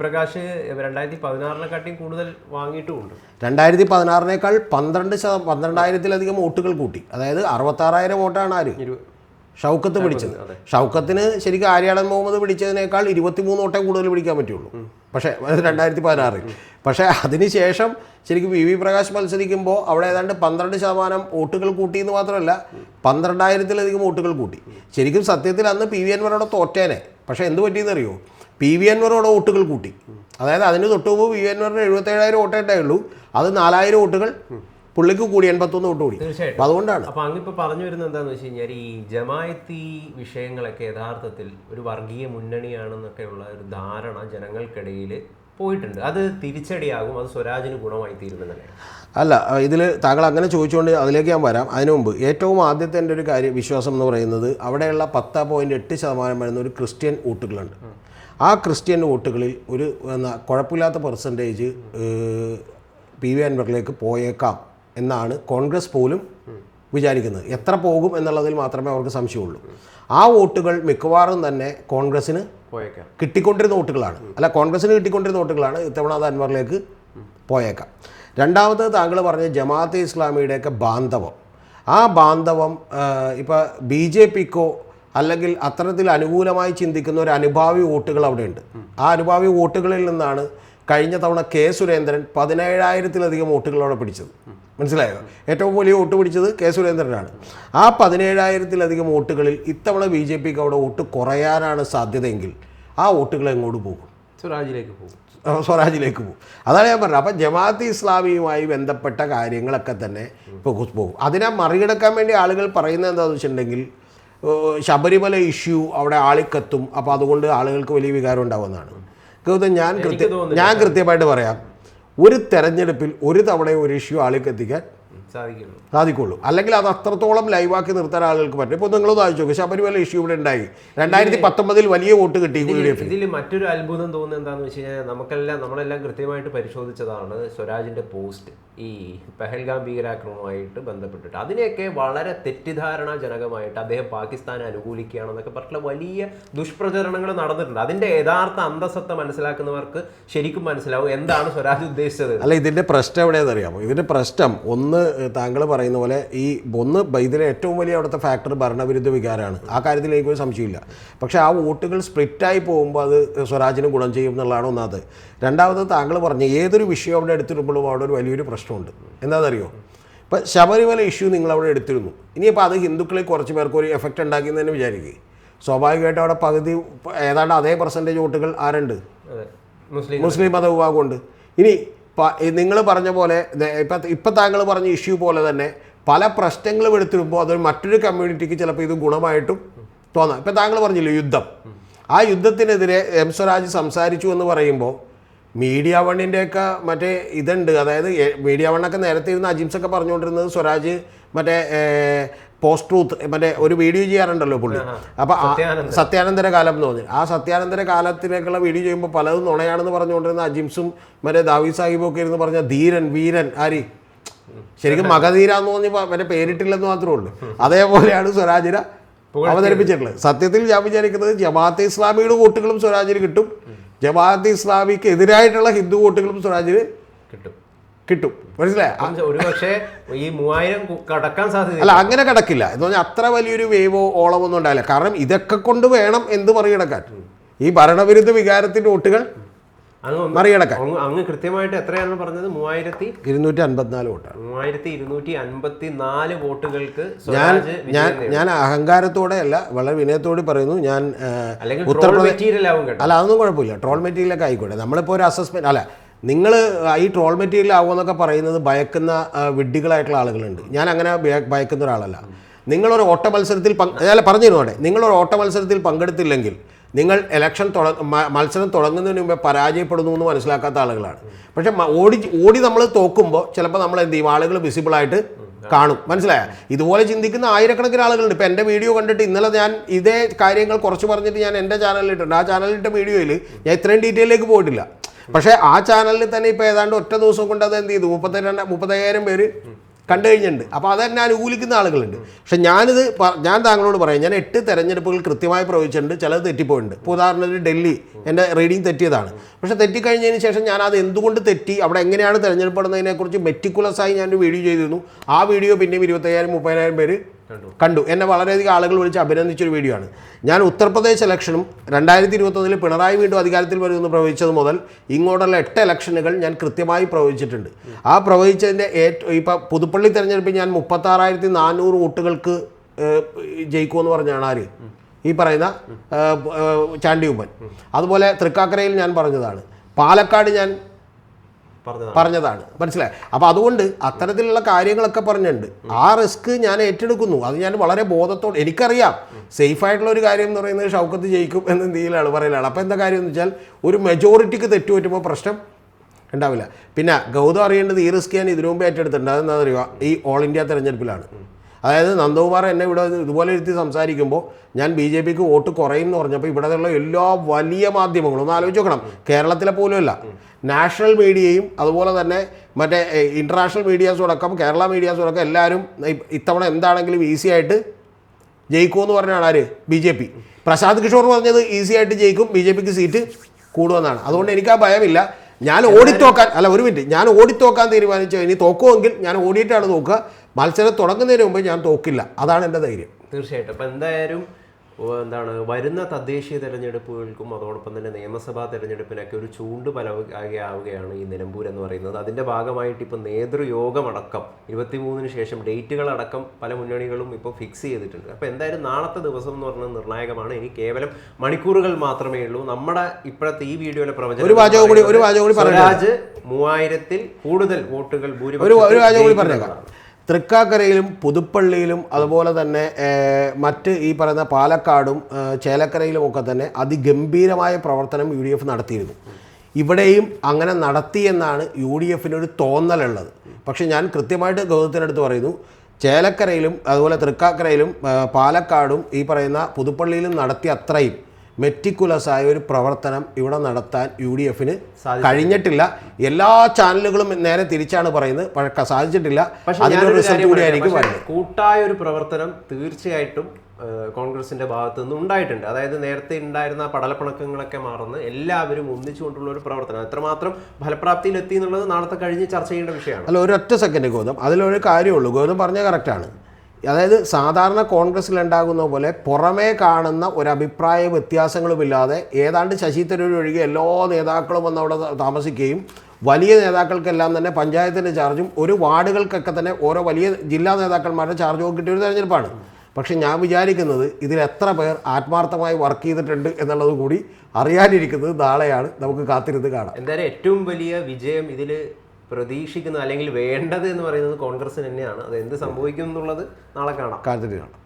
പ്രകാശ് രണ്ടായിരത്തി പതിനാറിനെക്കാട്ടിയും കൂടുതൽ വാങ്ങിയിട്ടുമുണ്ട്. രണ്ടായിരത്തി പതിനാറിനേക്കാൾ പന്ത്രണ്ട് ശതം പന്ത്രണ്ടായിരത്തിലധികം വോട്ടുകൾ കൂട്ടി. അതായത് അറുപത്താറായിരം വോട്ടാണ് ആര്? ഷൗക്കത്ത് പിടിച്ചത്. ഷൗക്കത്തിന് ശരിക്കും ആര്യാടൻ മുഹമ്മദ് പിടിച്ചതിനേക്കാൾ ഇരുപത്തിമൂന്ന് വോട്ടേ കൂടുതൽ പിടിക്കാൻ പറ്റുള്ളൂ. പക്ഷേ രണ്ടായിരത്തി പതിനാറിൽ പക്ഷേ അതിനുശേഷം ശരിക്കും വി വി പ്രകാശ് മത്സരിക്കുമ്പോൾ അവിടെ ഏതാണ്ട് പന്ത്രണ്ട് ശതമാനം വോട്ടുകൾ കൂട്ടി എന്ന് മാത്രമല്ല പന്ത്രണ്ടായിരത്തിലധികം വോട്ടുകൾ കൂട്ടി. ശരിക്കും സത്യത്തിൽ അന്ന് പി വി അൻവറോടെ തോറ്റേനെ. പക്ഷേ എന്ത് പറ്റിയെന്നറിയോ? പി വി അൻവറോടെ വോട്ടുകൾ കൂട്ടി. അതായത് അതിന് തൊട്ട് മുമ്പ് പി വി അൻവറിന് എഴുപത്തേഴായിരം വോട്ടേ ഉണ്ടായുള്ളൂ. അത് നാലായിരം വോട്ടുകൾ പുള്ളിക്ക് കൂടി എൺപത്തൊന്ന് വോട്ട് കൂടി. തീർച്ചയായിട്ടും. അപ്പോൾ അതുകൊണ്ടാണ്. അപ്പൊ അങ്ങിപ്പോ പറഞ്ഞു വരുന്നത് എന്താന്ന് വെച്ച് കഴിഞ്ഞാൽ ഈ ജമായത്തി വിഷയങ്ങളൊക്കെ യഥാർത്ഥത്തിൽ ഒരു വർഗീയ മുന്നണിയാണെന്നൊക്കെയുള്ള ഒരു ധാരണ ജനങ്ങൾക്കിടയിൽ പോയിട്ടുണ്ട്. അത് തിരിച്ചടിയാകും അത് സ്വരാജിന് ഗുണമായി തീരുന്നതല്ലേ അല്ല ഇതിൽ താങ്കൾ അങ്ങനെ ചോദിച്ചുകൊണ്ട് അതിലേക്ക് ഞാൻ വരാം. അതിനു മുമ്പ് ഏറ്റവും ആദ്യത്തെ എന്റെ ഒരു കാര്യം വിശ്വാസം എന്ന് പറയുന്നത് അവിടെയുള്ള പത്ത് പോയിന്റ് എട്ട് ശതമാനം വരുന്ന ഒരു ക്രിസ്ത്യൻ വോട്ടുകളുണ്ട്. ആ ക്രിസ്ത്യൻ വോട്ടുകളിൽ ഒരു എന്നാ കുഴപ്പമില്ലാത്ത പെർസെന്റേജ് പി വി അൻവറിലേക്ക് പോയേക്കാം. എന്നാണ് കോൺഗ്രസ് പോലും വിചാരിക്കുന്നത്. എത്ര പോകും എന്നുള്ളതിൽ മാത്രമേ അവർക്ക് സംശയമുള്ളൂ. ആ വോട്ടുകൾ മിക്കവാറും തന്നെ കോൺഗ്രസ്സിന് പോയേക്കാം. കിട്ടിക്കൊണ്ടിരുന്ന വോട്ടുകളാണ്. അല്ല കോൺഗ്രസിന് കിട്ടിക്കൊണ്ടിരുന്ന വോട്ടുകളാണ് ഇത്തവണ അത് അൻവറിലേക്ക് പോയേക്കാം. രണ്ടാമത് താങ്കൾ പറഞ്ഞ ജമാഅത്തെ ഇസ്ലാമിയുടെയൊക്കെ ബാന്ധവം. ആ ബാന്ധവം ഇപ്പോൾ ബി ജെ പിക്കോ അല്ലെങ്കിൽ അത്തരത്തിൽ അനുകൂലമായി ചിന്തിക്കുന്ന ഒരു അനുഭാവി വോട്ടുകൾ അവിടെയുണ്ട്. ആ അനുഭാവി വോട്ടുകളിൽ നിന്നാണ് കഴിഞ്ഞ തവണ കെ സുരേന്ദ്രൻ പതിനേഴായിരത്തിലധികം വോട്ടുകൾ അവിടെ പിടിച്ചത്. മനസ്സിലായോ? ഏറ്റവും വലിയ വോട്ട് പിടിച്ചത് കെ സുരേന്ദ്രനാണ്. ആ പതിനേഴായിരത്തിലധികം വോട്ടുകളിൽ ഇത്തവണ ബി ജെ പിക്ക് അവിടെ വോട്ട് കുറയാനാണ് സാധ്യതയെങ്കിൽ ആ വോട്ടുകൾ എങ്ങോട്ട് പോകും? സ്വരാജിലേക്ക് പോകും. സ്വരാജിലേക്ക് പോകും. അതാണ് ഞാൻ പറഞ്ഞത്. അപ്പം ജമാഅത്ത് ഇസ്ലാമിയുമായി ബന്ധപ്പെട്ട കാര്യങ്ങളൊക്കെ തന്നെ ഇപ്പോൾ പോകും. അതിനെ മറികടക്കാൻ വേണ്ടി ആളുകൾ പറയുന്നത് എന്താണെന്ന് വെച്ചിട്ടുണ്ടെങ്കിൽ ശബരിമല ഇഷ്യൂ അവിടെ ആളിക്കത്തും. അപ്പോൾ അതുകൊണ്ട് ആളുകൾക്ക് വലിയ വികാരം ഉണ്ടാവുമെന്നാണ്. ഗൗതം ഞാൻ കൃത്യ ഞാൻ കൃത്യമായിട്ട് പറയാം. ഒരു തെരഞ്ഞെടുപ്പിൽ ഒരു തവണയും ഒരു ഇഷ്യൂ ആളിക്കെത്തിക്കാൻ സാധിക്കുള്ളൂ സാധിക്കുള്ളൂ. അല്ലെങ്കിൽ അത് അത്രത്തോളം ലൈവാക്കി നിർത്താൻ ആളുകൾക്ക് പറ്റും. ഇപ്പോൾ നിങ്ങളൊന്ന് ആലോചിച്ച് നോക്കുക ശബരിമല ഇഷ്യൂ ഇവിടെ ഉണ്ടായി. രണ്ടായിരത്തി പത്തൊമ്പതിൽ വലിയ വോട്ട് കിട്ടി ഇതിൽ മറ്റൊരു അത്ഭുതം തോന്നുന്നത് എന്താണെന്ന് വെച്ച് കഴിഞ്ഞാൽ നമുക്കെല്ലാം നമ്മളെല്ലാം കൃത്യമായിട്ട് പരിശോധിച്ചതാണ് സ്വരാജിന്റെ പോസ്റ്റ്. ഈ പെഹൽഗാം ഭീകരാക്രമണവുമായിട്ട് ബന്ധപ്പെട്ടിട്ട്. അതിനെയൊക്കെ വളരെ തെറ്റിദ്ധാരണാജനകമായിട്ട് അദ്ദേഹം പാകിസ്ഥാനെ അനുകൂലിക്കുകയാണെന്നൊക്കെ പറഞ്ഞിട്ടുള്ള വലിയ ദുഷ്പ്രചരണങ്ങൾ നടന്നിട്ടുണ്ട്. അതിന്റെ യഥാർത്ഥ അന്തസത്ത മനസ്സിലാക്കുന്നവർക്ക് ശരിക്കും മനസ്സിലാവും എന്താണ് സ്വരാജ് ഉദ്ദേശിച്ചത്. അല്ല ഇതിന്റെ പ്രശ്നം എവിടെയാണെന്ന് അറിയാമോ ഇതിന്റെ പ്രശ്നം ഒന്ന് താങ്കൾ പറയുന്ന പോലെ ഈ ഒന്ന് ഇതിലെ ഏറ്റവും വലിയ അവിടുത്തെ ഫാക്ടർ ഭരണവിരുദ്ധ വികാരമാണ്. ആ കാര്യത്തിൽ എനിക്കൊരു സംശയമില്ല. പക്ഷെ ആ വോട്ടുകൾ സ്പ്ലിറ്റായി പോകുമ്പോൾ അത് സ്വരാജിന് ഗുണം ചെയ്യും എന്നുള്ളതാണ് ഒന്നാമത്. രണ്ടാമത് താങ്കൾ പറഞ്ഞ ഏതൊരു വിഷയം അവിടെ എടുത്തിടുമ്പോഴും അവിടെ ഒരു വലിയൊരു പ്രശ്നമുണ്ട്. എന്താണെന്നറിയോ? ഇപ്പം ശബരിമല ഇഷ്യൂ നിങ്ങൾ അവിടെ എടുത്തിരുന്നു. ഇനിയിപ്പോൾ അത് ഹിന്ദുക്കളെ കുറച്ച് പേർക്ക് ഒരു എഫക്റ്റ് ഉണ്ടാക്കിയെന്ന് തന്നെ വിചാരിക്കുക സ്വാഭാവികമായിട്ടും അവിടെ പകുതി ഏതാണ്ട് അതേ പെർസെന്റേജ് വോട്ടുകൾ ആരുണ്ട്? മുസ്ലിം മതവിഭാഗമുണ്ട് ഇനി നിങ്ങൾ പറഞ്ഞ പോലെ ഇപ്പം ഇപ്പം താങ്കൾ പറഞ്ഞ ഇഷ്യൂ പോലെ തന്നെ പല പ്രശ്നങ്ങളും എടുത്തിടുമ്പോൾ അതൊരു മറ്റൊരു കമ്മ്യൂണിറ്റിക്ക് ചിലപ്പോൾ ഇത് ഗുണമായിട്ടും തോന്നാം. ഇപ്പം താങ്കൾ പറഞ്ഞില്ലേ യുദ്ധം. ആ യുദ്ധത്തിനെതിരെ എം സ്വരാജ് സംസാരിച്ചു എന്ന് പറയുമ്പോൾ മീഡിയ വണ്ണിന്റെയൊക്കെ മറ്റേ ഇതുണ്ട്. അതായത് മീഡിയ വണ്ണൊക്കെ നേരത്തെ ഇരുന്ന് അജിംസൊക്കെ പറഞ്ഞുകൊണ്ടിരുന്നത് സ്വരാജ് മറ്റേ പോസ്റ്റ് ട്രൂത്ത് മറ്റേ ഒരു വീഡിയോ ചെയ്യാറുണ്ടല്ലോ പുള്ളി. അപ്പോൾ സത്യാനന്തര. കാലം എന്ന് പറഞ്ഞു. ആ സത്യാനന്തര കാലത്തിലേക്കുള്ള വീഡിയോ ചെയ്യുമ്പോൾ പലതും നുണയാണെന്ന് പറഞ്ഞുകൊണ്ടിരുന്ന അജിംസും മറ്റേ ദാവി സാഹിബും ഒക്കെ ഇരുന്ന് പറഞ്ഞ ധീരൻ വീരൻ ആരി? ശരിക്കും മകധീര എന്ന് പറഞ്ഞ് മറ്റേ പേരിട്ടില്ലെന്ന് മാത്രമേ ഉള്ളൂ. അതേപോലെയാണ് സ്വരാജിന അവതരിപ്പിച്ചിട്ടുള്ളത്. സത്യത്തിൽ ഞാൻ വിചാരിക്കുന്നത് ജമാഅത്തെ ഇസ്ലാമിയുടെ വോട്ടുകളും സ്വരാജിന് കിട്ടും. ജമാഅത്തെ ഇസ്ലാമിക്ക് എതിരായിട്ടുള്ള ഹിന്ദു വോട്ടുകളും സ്വരാജിന് കിട്ടും. കിട്ടും. മനസ്സിലായോ? ഒരു പക്ഷേ ഈ മൂവായിരം കടക്കാൻ സാധ്യത അല്ല അങ്ങനെ കടക്കില്ല. എന്ന് പറഞ്ഞാൽ അത്ര വലിയൊരു വേവോ ഓളമൊന്നും ഉണ്ടാവില്ല. കാരണം ഇതൊക്കെ കൊണ്ട് വേണം എന്ത് മറികടക്കാൻ? ഈ ഭരണവിരുദ്ധ വികാരത്തിന്റെ വോട്ടുകൾ മറികടക്കാൻ. അങ്ങ് കൃത്യമായിട്ട് എത്രയാണ് പറഞ്ഞത്? മൂവായിരത്തി ഇരുന്നൂറ്റി അൻപത്തിനാല് വോട്ടാണ് മൂവായിരത്തി ഇരുന്നൂറ്റി അൻപത്തി നാല് വോട്ടുകൾക്ക് ഞാൻ ഞാൻ അഹങ്കാരത്തോടെ അല്ല വളരെ വിനയത്തോടെ പറയുന്നു. ഞാൻ ഉത്തർപ്രദേശ് അല്ല അതൊന്നും കുഴപ്പമില്ല. ട്രോൾ മെറ്റീരിയൽ മെറ്റീരിയലൊക്കെ ആയിക്കോട്ടെ. നമ്മളിപ്പോൾ ഒരു അസസ്മെന്റ് അല്ല നിങ്ങൾ ഈ ട്രോൾ മെറ്റീരിയൽ ആവുമെന്നൊക്കെ പറയുന്നത് ഭയക്കുന്ന വിഡ്ഢികളായിട്ടുള്ള ആളുകളുണ്ട്. ഞാൻ അങ്ങനെ ഭയക്കുന്ന ഒരാളല്ല. നിങ്ങളൊരു ഓട്ട മത്സരത്തിൽ പങ്ക് അല്ല പറഞ്ഞിരുന്നോടെ നിങ്ങളൊരു ഓട്ട മത്സരത്തിൽ പങ്കെടുത്തില്ലെങ്കിൽ നിങ്ങൾ ഇലക്ഷൻ തുട മത്സരം തുടങ്ങുന്നതിന് മുമ്പേ പരാജയപ്പെടുന്നു എന്ന് മനസ്സിലാക്കാത്ത ആളുകളാണ്. പക്ഷേ ഓടി ഓടി നമ്മൾ തോക്കുമ്പോൾ ചിലപ്പോൾ നമ്മൾ എന്ത് ചെയ്യും? ആളുകൾ വിസിബിളായിട്ട് കാണും. മനസ്സിലായ? ഇതുപോലെ ചിന്തിക്കുന്ന ആയിരക്കണക്കിന് ആളുകളുണ്ട്. ഇപ്പം എന്റെ വീഡിയോ കണ്ടിട്ട് ഇന്നലെ ഞാൻ ഇതേ കാര്യങ്ങൾ കുറച്ച് പറഞ്ഞിട്ട് ഞാൻ എന്റെ ചാനലിലിട്ടുണ്ട്. ആ ചാനലിട്ട വീഡിയോയിൽ ഞാൻ ഇത്രയും ഡീറ്റെയിലേക്ക് പോയിട്ടില്ല. പക്ഷേ ആ ചാനലിൽ തന്നെ ഇപ്പോൾ ഏതാണ്ട് ഒറ്റ ദിവസം കൊണ്ട് അത് എന്ത് ചെയ്തു? മുപ്പത്തി രണ്ട് മുപ്പത്തയ്യായിരം പേര് കണ്ടു കഴിഞ്ഞിട്ടുണ്ട്. അപ്പോൾ അതെന്നെ അനുകൂലിക്കുന്ന ആളുകളുണ്ട്. പക്ഷെ ഞാനിത് ഞാൻ താങ്കളോട് പറയാം. ഞാൻ എട്ട് തെരഞ്ഞെടുപ്പുകൾ കൃത്യമായി പ്രവചിച്ചിട്ടുണ്ട്. ചിലത് തെറ്റിപ്പോയിട്ടുണ്ട്. ഇപ്പോൾ ഉദാഹരണത്തിന് ഡൽഹി എന്റെ റീഡിങ് തെറ്റിയതാണ്. പക്ഷേ തെറ്റിക്കഴിഞ്ഞതിന് ശേഷം ഞാൻ അത് എന്തുകൊണ്ട് തെറ്റി? അവിടെ എങ്ങനെയാണ് തിരഞ്ഞെടുപ്പെടുന്നതിനെക്കുറിച്ച് മെറ്റിക്കുലസായി ഞാനൊരു വീഡിയോ ചെയ്തിരുന്നു. ആ വീഡിയോ പിന്നെയും ഇരുപത്തയ്യായിരം മുപ്പതിനായിരം പേര് കണ്ടു. എന്നെ വളരെയധികം ആളുകൾ വിളിച്ച് അഭിനന്ദിച്ചൊരു വീഡിയോ ആണ്. ഞാൻ ഉത്തർപ്രദേശ് ഇലക്ഷനും രണ്ടായിരത്തി ഇരുപത്തൊന്നിൽ പിണറായി വീണ്ടും അധികാരത്തിൽ വരുമെന്ന് പ്രവചിച്ചത് മുതൽ ഇങ്ങോട്ടുള്ള എട്ട് ഇലക്ഷനുകൾ ഞാൻ കൃത്യമായി പ്രവചിച്ചിട്ടുണ്ട്. ആ പ്രവചിച്ചതിന്റെ ഏറ്റവും ഇപ്പം പുതുപ്പള്ളി തിരഞ്ഞെടുപ്പിൽ ഞാൻ മുപ്പത്താറായിരത്തി നാനൂറ് വോട്ടുകൾക്ക് ജയിക്കുമെന്ന് പറഞ്ഞാണ് ആര്? ഈ പറയുന്ന ചാണ്ടിയുമ്മൻ അതുപോലെ തൃക്കാക്കരയിൽ ഞാൻ പറഞ്ഞതാണ്. പാലക്കാട് ഞാൻ പറഞ്ഞതാണ്. മനസ്സിലായി? അപ്പോൾ അതുകൊണ്ട് അത്തരത്തിലുള്ള കാര്യങ്ങളൊക്കെ പറഞ്ഞിട്ടുണ്ട്. ആ റിസ്ക് ഞാൻ ഏറ്റെടുക്കുന്നു. അത് ഞാൻ വളരെ ബോധത്തോടെ എനിക്കറിയാം. സേഫ് ആയിട്ടുള്ള ഒരു കാര്യം എന്ന് പറയുന്നത് ഷൗക്കത്ത് ജയിക്കും എന്ന രീതിയിലാണ് പറയലാണ്. അപ്പോൾ എന്താ കാര്യം എന്ന് വെച്ചാൽ ഒരു മെജോറിറ്റിക്ക് തെറ്റുപറ്റുമ്പോൾ പ്രശ്നം ഉണ്ടാവില്ല. പിന്നെ ഗൗതം അറിയേണ്ടത് ഈ റിസ്ക് ഞാൻ ഇതിനു മുമ്പ് ഏറ്റെടുത്തിട്ടുണ്ട്. അതെന്താ അറിയുക ഈ ഓൾ ഇന്ത്യ തെരഞ്ഞെടുപ്പിലാണ്. അതായത് നന്ദകുമാർ എന്നെ ഇവിടെ ഇതുപോലെ ഇരുത്തി സംസാരിക്കുമ്പോൾ ഞാൻ ബി ജെ പിക്ക് വോട്ട് കുറയും എന്ന് പറഞ്ഞപ്പോൾ ഇവിടെയുള്ള എല്ലാ വലിയ മാധ്യമങ്ങളും ഒന്ന് ആലോചിച്ച് നോക്കണം. കേരളത്തിലെ പോലുമല്ല. നാഷണൽ മീഡിയയും അതുപോലെ തന്നെ മറ്റേ ഇന്റർനാഷണൽ മീഡിയാസുമടക്കം കേരള മീഡിയാസും അടക്കം എല്ലാവരും ഇത്തവണ എന്താണെങ്കിലും ഈസി ആയിട്ട് ജയിക്കുമെന്ന് പറഞ്ഞാണ് ആര്? B J P. Prashant Kishor പറഞ്ഞത് ഈസി ആയിട്ട് ജയിക്കും ബി ജെ പിക്ക് സീറ്റ് കൂടുമെന്നാണ് അതുകൊണ്ട് എനിക്ക് ആ ഭയമില്ല. ഞാൻ ഓടിത്തോക്കാൻ അല്ല ഒരു മിനിറ്റ്. ഞാൻ ഓടിത്തോക്കാൻ തീരുമാനിച്ചു. ഇനി തോക്കുമെങ്കിൽ ഞാൻ ഓടിയിട്ടാണ് നോക്കുക മത്സരം തുടങ്ങുന്നതിന് മുമ്പ് ഞാൻ തോക്കില്ല. അതാണ് എന്റെ ധൈര്യം. തീർച്ചയായിട്ടും. അപ്പം എന്തായാലും എന്താണ് വരുന്ന തദ്ദേശീയ തെരഞ്ഞെടുപ്പുകൾക്കും അതോടൊപ്പം തന്നെ നിയമസഭാ തെരഞ്ഞെടുപ്പിനൊക്കെ ഒരു ചൂണ്ട് പലകയാവുകയാണ് ഈ നിലമ്പൂർ എന്ന് പറയുന്നത്. അതിന്റെ ഭാഗമായിട്ട് ഇപ്പോൾ നേതൃയോഗമടക്കം ഇരുപത്തിമൂന്നിന് ശേഷം ഡേറ്റുകളടക്കം പല മുന്നണികളും ഇപ്പോൾ ഫിക്സ് ചെയ്തിട്ടുണ്ട്. അപ്പോൾ എന്തായാലും നാളത്തെ ദിവസം എന്ന് പറഞ്ഞാൽ നിർണായകമാണ്. ഇനി കേവലം മണിക്കൂറുകൾ മാത്രമേ ഉള്ളൂ. നമ്മുടെ ഇപ്പോഴത്തെ ഈ വീഡിയോയിലെ പ്രവചനം ഒരു വാചകം കൂടി- ഒരു വാചകം കൂടി. സ്വരാജ് മൂവായിരത്തിൽ കൂടുതൽ വോട്ടുകൾ ഒരു തൃക്കാക്കരയിലും പുതുപ്പള്ളിയിലും അതുപോലെ തന്നെ മറ്റ് ഈ പറയുന്ന പാലക്കാടും ചേലക്കരയിലും ഒക്കെ തന്നെ അതിഗംഭീരമായ പ്രവർത്തനം യു ഡി എഫ് നടത്തിയിരുന്നു. ഇവിടെയും അങ്ങനെ നടത്തിയെന്നാണ് യു ഡി എഫിനൊരു തോന്നലുള്ളത്. പക്ഷേ ഞാൻ കൃത്യമായിട്ട് ഗൗതത്തിനടുത്ത് പറയുന്നു ചേലക്കരയിലും അതുപോലെ തൃക്കാക്കരയിലും പാലക്കാടും ഈ പറയുന്ന പുതുപ്പള്ളിയിലും നടത്തിയ അത്രയും മെറ്റിക്കുലസ് ആയ ഒരു പ്രവർത്തനം ഇവിടെ നടത്താൻ യു ഡി എഫിന് കഴിഞ്ഞിട്ടില്ല. എല്ലാ ചാനലുകളും നേരെ തിരിച്ചാണ് പറയുന്നത്. പക്ഷേ സാധിച്ചിട്ടില്ല. അതിന്റെ റിസൾട്ട് കൂടി ആയിരിക്കും കൂട്ടായ ഒരു പ്രവർത്തനം തീർച്ചയായിട്ടും കോൺഗ്രസിന്റെ ഭാഗത്തു നിന്ന് ഉണ്ടായിട്ടുണ്ട്. അതായത് നേരത്തെ ഉണ്ടായിരുന്ന പടലപ്പണക്കങ്ങളൊക്കെ പടലപ്പിണക്കങ്ങളൊക്കെ മാറുന്ന എല്ലാവരും ഒന്നിച്ചുകൊണ്ടുള്ള ഒരു പ്രവർത്തനം. എത്രമാത്രം ഫലപ്രാപ്തിയിൽ എത്തി എന്നുള്ളത് നാളത്തെ കഴിഞ്ഞ് ചർച്ച ചെയ്യേണ്ട വിഷയമാണ്. അല്ല ഒരൊറ്റ സെക്കൻഡ് ഗോതം അതിലൊരു കാര്യമുള്ളൂ. ഗോതം പറഞ്ഞ കറക്റ്റാണ് അതായത് സാധാരണ കോൺഗ്രസ്സിൽ ഉണ്ടാകുന്ന പോലെ പുറമേ കാണുന്ന ഒരു അഭിപ്രായ വ്യത്യാസങ്ങളുമില്ലാതെ ഏതാണ്ട് ശശി തരൂർ ഒഴികെ എല്ലാ നേതാക്കളും വന്ന് അവിടെ താമസിക്കുകയും വലിയ നേതാക്കൾക്കെല്ലാം തന്നെ പഞ്ചായത്തിന്റെ ചാർജും ഒരു വാർഡുകൾക്കൊക്കെ തന്നെ ഓരോ വലിയ ജില്ലാ നേതാക്കന്മാരുടെ ചാർജും കിട്ടിയ ഒരു തെരഞ്ഞെടുപ്പാണ്. പക്ഷേ ഞാൻ വിചാരിക്കുന്നത് ഇതിൽ എത്ര പേർ ആത്മാർത്ഥമായി വർക്ക് ചെയ്തിട്ടുണ്ട് എന്നുള്ളത് കൂടി അറിയാനിരിക്കുന്നത് നാളെയാണ്. നമുക്ക് കാത്തിരുന്ന് കാണാം. എന്തായാലും ഏറ്റവും വലിയ വിജയം ഇതിൽ പ്രതീക്ഷിക്കുന്നത് അല്ലെങ്കിൽ വേണ്ടത് എന്ന് പറയുന്നത് കോൺഗ്രസ് തന്നെയാണ്. അത് എന്ത് സംഭവിക്കും എന്നുള്ളത് നാളെ കാണാം. കാത്തിരുന്ന് കാണാം.